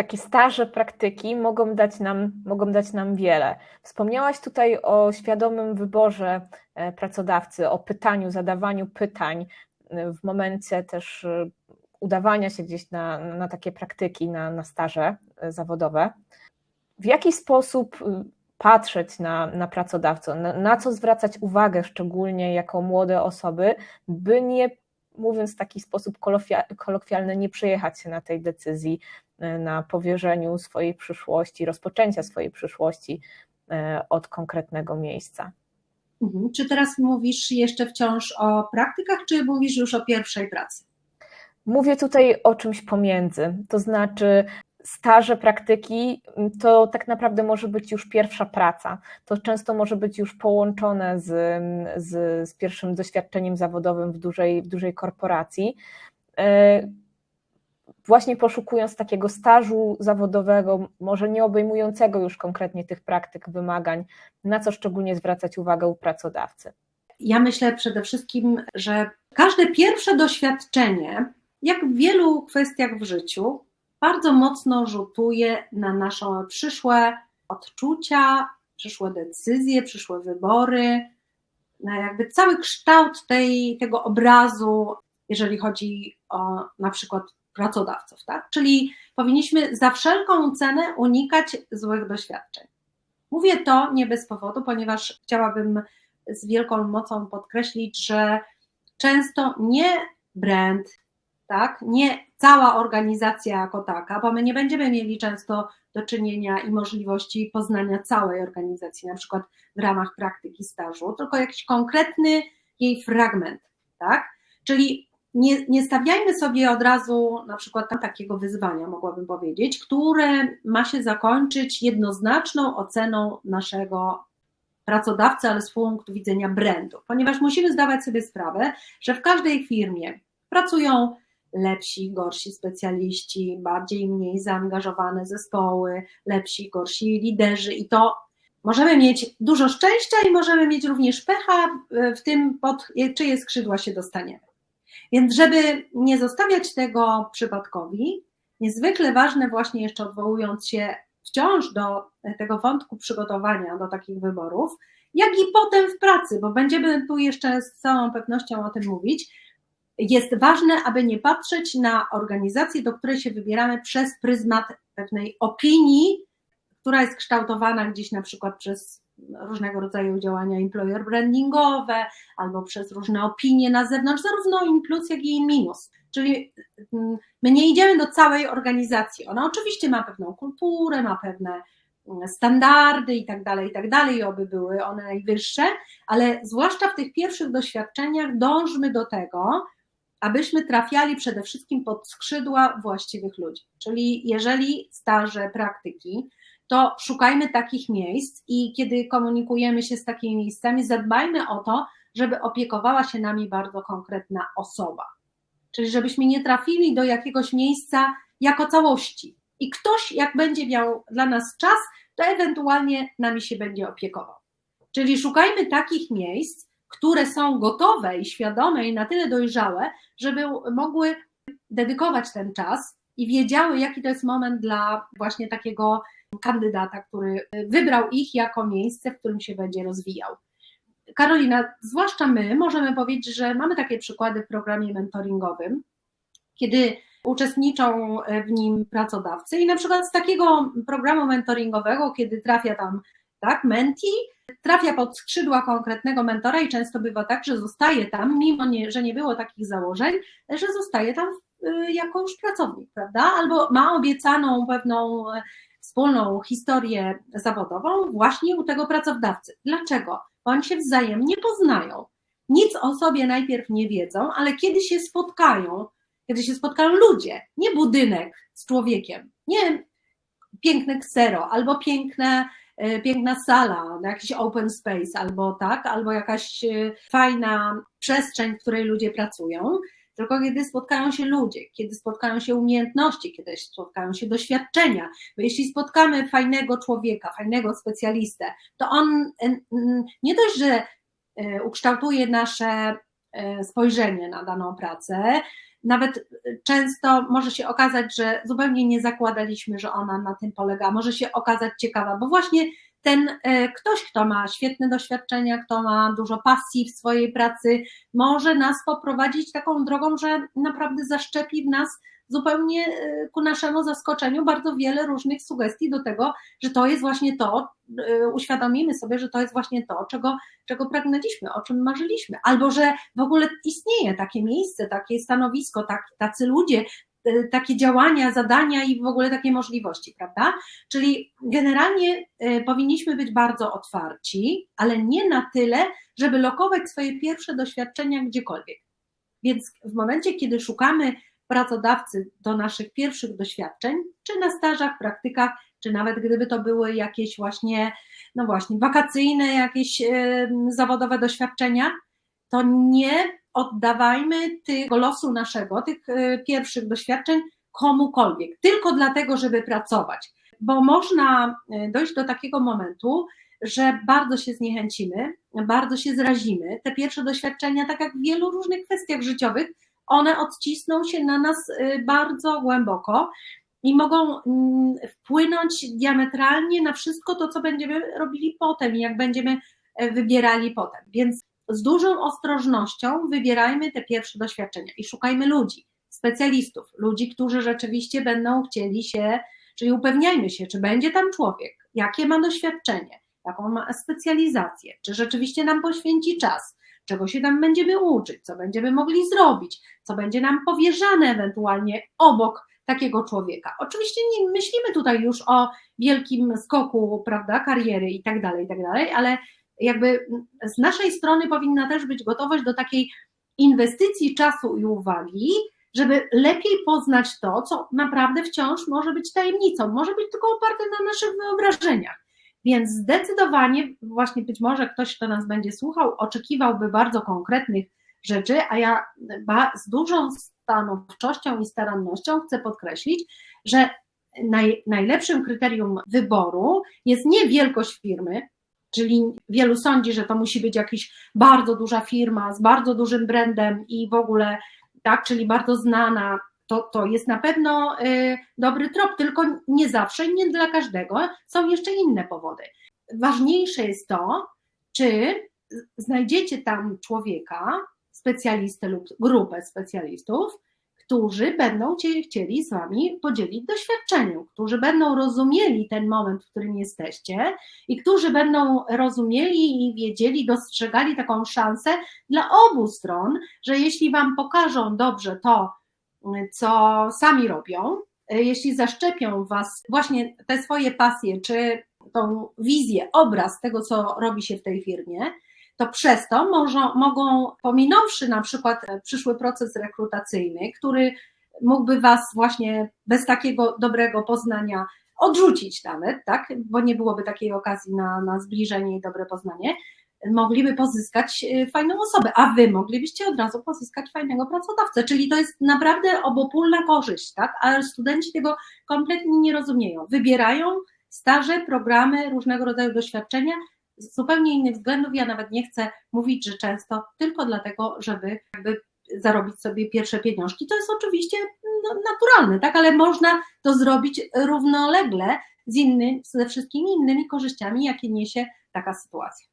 takie staże praktyki mogą dać, nam, mogą dać nam wiele. Wspomniałaś tutaj o świadomym wyborze e, pracodawcy, o pytaniu, zadawaniu pytań e, w momencie też e, udawania się gdzieś na, na takie praktyki, na, na staże zawodowe. W jaki sposób patrzeć na, na pracodawcę, na, na co zwracać uwagę, szczególnie jako młode osoby, by nie mówiąc w taki sposób kolokwialny, nie przejechać się na tej decyzji, e, na powierzeniu swojej przyszłości, rozpoczęcia swojej przyszłości e, od konkretnego miejsca. Mhm. Czy teraz mówisz jeszcze wciąż o praktykach, czy mówisz już o pierwszej pracy? Mówię tutaj o czymś pomiędzy, to znaczy staże, praktyki to tak naprawdę może być już pierwsza praca. To często może być już połączone z, z, z pierwszym doświadczeniem zawodowym w dużej, w dużej korporacji. E, właśnie poszukując takiego stażu zawodowego, może nie obejmującego już konkretnie tych praktyk, wymagań, na co szczególnie zwracać uwagę u pracodawcy. Ja myślę przede wszystkim, że każde pierwsze doświadczenie, jak w wielu kwestiach w życiu, bardzo mocno rzutuje na nasze przyszłe odczucia, przyszłe decyzje, przyszłe wybory, na jakby cały kształt tej, tego obrazu, jeżeli chodzi o na przykład pracodawców, tak? Czyli powinniśmy za wszelką cenę unikać złych doświadczeń. Mówię to nie bez powodu, ponieważ chciałabym z wielką mocą podkreślić, że często nie brand, tak? Nie cała organizacja jako taka, bo my nie będziemy mieli często do czynienia i możliwości poznania całej organizacji, na przykład w ramach praktyki stażu, tylko jakiś konkretny jej fragment, tak? Czyli nie, nie stawiajmy sobie od razu na przykład takiego wyzwania, mogłabym powiedzieć, które ma się zakończyć jednoznaczną oceną naszego pracodawcy, ale z punktu widzenia brandu, ponieważ musimy zdawać sobie sprawę, że w każdej firmie pracują lepsi, gorsi specjaliści, bardziej mniej zaangażowane zespoły, lepsi, gorsi liderzy i to możemy mieć dużo szczęścia i możemy mieć również pecha w tym, pod czyje skrzydła się dostaniemy. Więc żeby nie zostawiać tego przypadkowi, niezwykle ważne właśnie jeszcze odwołując się wciąż do tego wątku przygotowania do takich wyborów, jak i potem w pracy, bo będziemy tu jeszcze z całą pewnością o tym mówić, jest ważne, aby nie patrzeć na organizację, do której się wybieramy przez pryzmat pewnej opinii, która jest kształtowana gdzieś na przykład przez różnego rodzaju działania employer brandingowe albo przez różne opinie na zewnątrz, zarówno in plus, jak i in minus. Czyli mm, my nie idziemy do całej organizacji. Ona oczywiście ma pewną kulturę, ma pewne mm, standardy i tak dalej, i tak dalej, oby były one najwyższe, ale zwłaszcza w tych pierwszych doświadczeniach dążmy do tego, abyśmy trafiali przede wszystkim pod skrzydła właściwych ludzi. Czyli jeżeli staże, praktyki, to szukajmy takich miejsc i kiedy komunikujemy się z takimi miejscami, zadbajmy o to, żeby opiekowała się nami bardzo konkretna osoba. Czyli żebyśmy nie trafili do jakiegoś miejsca jako całości. I ktoś, jak będzie miał dla nas czas, to ewentualnie nami się będzie opiekował. Czyli szukajmy takich miejsc, które są gotowe i świadome i na tyle dojrzałe, żeby mogły dedykować ten czas i wiedziały, jaki to jest moment dla właśnie takiego kandydata, który wybrał ich jako miejsce, w którym się będzie rozwijał. Karolina, zwłaszcza my możemy powiedzieć, że mamy takie przykłady w programie mentoringowym, kiedy uczestniczą w nim pracodawcy i na przykład z takiego programu mentoringowego, kiedy trafia tam tak, menti, trafia pod skrzydła konkretnego mentora i często bywa tak, że zostaje tam, mimo nie, że nie było takich założeń, że zostaje tam y, jako już pracownik, prawda? Albo ma obiecaną pewną e, wspólną historię zawodową właśnie u tego pracodawcy. Dlaczego? Bo oni się wzajemnie poznają. Nic o sobie najpierw nie wiedzą, ale kiedy się spotkają, kiedy się spotkają ludzie, nie budynek z człowiekiem, nie piękne ksero albo piękne piękna sala, jakiś open space albo tak, albo jakaś e, fajna przestrzeń, w której ludzie pracują, tylko kiedy spotkają się ludzie, kiedy spotkają się umiejętności, kiedy spotkają się doświadczenia. Bo jeśli spotkamy fajnego człowieka, fajnego specjalistę, to on nie dość, że e, ukształtuje nasze spojrzenie na daną pracę, nawet często może się okazać, że zupełnie nie zakładaliśmy, że ona na tym polega, może się okazać ciekawa, bo właśnie ten e, ktoś, kto ma świetne doświadczenia, kto ma dużo pasji w swojej pracy, może nas poprowadzić taką drogą, że naprawdę zaszczepi w nas zupełnie e, ku naszemu zaskoczeniu bardzo wiele różnych sugestii do tego, że to jest właśnie to, e, uświadomimy sobie, że to jest właśnie to, czego, czego pragnęliśmy, o czym marzyliśmy, albo że w ogóle istnieje takie miejsce, takie stanowisko, tak, tacy ludzie, e, takie działania, zadania i w ogóle takie możliwości, prawda? Czyli generalnie powinniśmy być bardzo otwarci, ale nie na tyle, żeby lokować swoje pierwsze doświadczenia gdziekolwiek. Więc w momencie, kiedy szukamy pracodawcy do naszych pierwszych doświadczeń, czy na stażach, praktykach, czy nawet gdyby to były jakieś właśnie, no właśnie, wakacyjne, jakieś zawodowe doświadczenia, to nie oddawajmy tego losu naszego, tych e, pierwszych doświadczeń komukolwiek, tylko dlatego, żeby pracować. Bo można e, dojść do takiego momentu, że bardzo się zniechęcimy, bardzo się zrazimy. Te pierwsze doświadczenia, tak jak w wielu różnych kwestiach życiowych, one odcisną się na nas y, bardzo głęboko i mogą mm, wpłynąć diametralnie na wszystko to, co będziemy robili potem i jak będziemy e, wybierali potem. Więc z dużą ostrożnością wybierajmy te pierwsze doświadczenia i szukajmy ludzi, specjalistów, ludzi, którzy rzeczywiście będą chcieli się, czyli upewniajmy się, czy będzie tam człowiek, jakie ma doświadczenie, jaką ma specjalizację, czy rzeczywiście nam poświęci czas, czego się tam będziemy uczyć, co będziemy mogli zrobić, co będzie nam powierzane ewentualnie obok takiego człowieka. Oczywiście nie myślimy tutaj już o wielkim skoku, prawda, kariery i tak dalej, i tak dalej, ale jakby z naszej strony powinna też być gotowość do takiej inwestycji czasu i uwagi, żeby lepiej poznać to, co naprawdę wciąż może być tajemnicą, może być tylko oparte na naszych wyobrażeniach. Więc zdecydowanie, właśnie być może ktoś, kto nas będzie słuchał, oczekiwałby bardzo konkretnych rzeczy, a ja z dużą stanowczością i starannością chcę podkreślić, że naj, najlepszym kryterium wyboru jest nie wielkość firmy, czyli wielu sądzi, że to musi być jakaś bardzo duża firma z bardzo dużym brandem i w ogóle, tak, czyli bardzo znana, to, to jest na pewno y, dobry trop, tylko nie zawsze nie dla każdego. Są jeszcze inne powody. Ważniejsze jest to, czy znajdziecie tam człowieka, specjalistę lub grupę specjalistów, którzy będą cię chcieli z Wami podzielić doświadczeniem, którzy będą rozumieli ten moment, w którym jesteście i którzy będą rozumieli i wiedzieli, dostrzegali taką szansę dla obu stron, że jeśli Wam pokażą dobrze to, co sami robią, jeśli zaszczepią Was właśnie te swoje pasje, czy tą wizję, obraz tego, co robi się w tej firmie, to przez to może, mogą, pominąwszy na przykład przyszły proces rekrutacyjny, który mógłby Was właśnie bez takiego dobrego poznania odrzucić nawet, tak, bo nie byłoby takiej okazji na, na zbliżenie i dobre poznanie, mogliby pozyskać y, fajną osobę, a wy moglibyście od razu pozyskać fajnego pracodawcę. Czyli to jest naprawdę obopólna korzyść, tak? Ale studenci tego kompletnie nie rozumieją. Wybierają staże, programy, różnego rodzaju doświadczenia z zupełnie innych względów. Ja nawet nie chcę mówić, że często tylko dlatego, żeby jakby zarobić sobie pierwsze pieniążki. To jest oczywiście no, naturalne, tak? Ale można to zrobić równolegle z innymi, ze wszystkimi innymi korzyściami, jakie niesie taka sytuacja.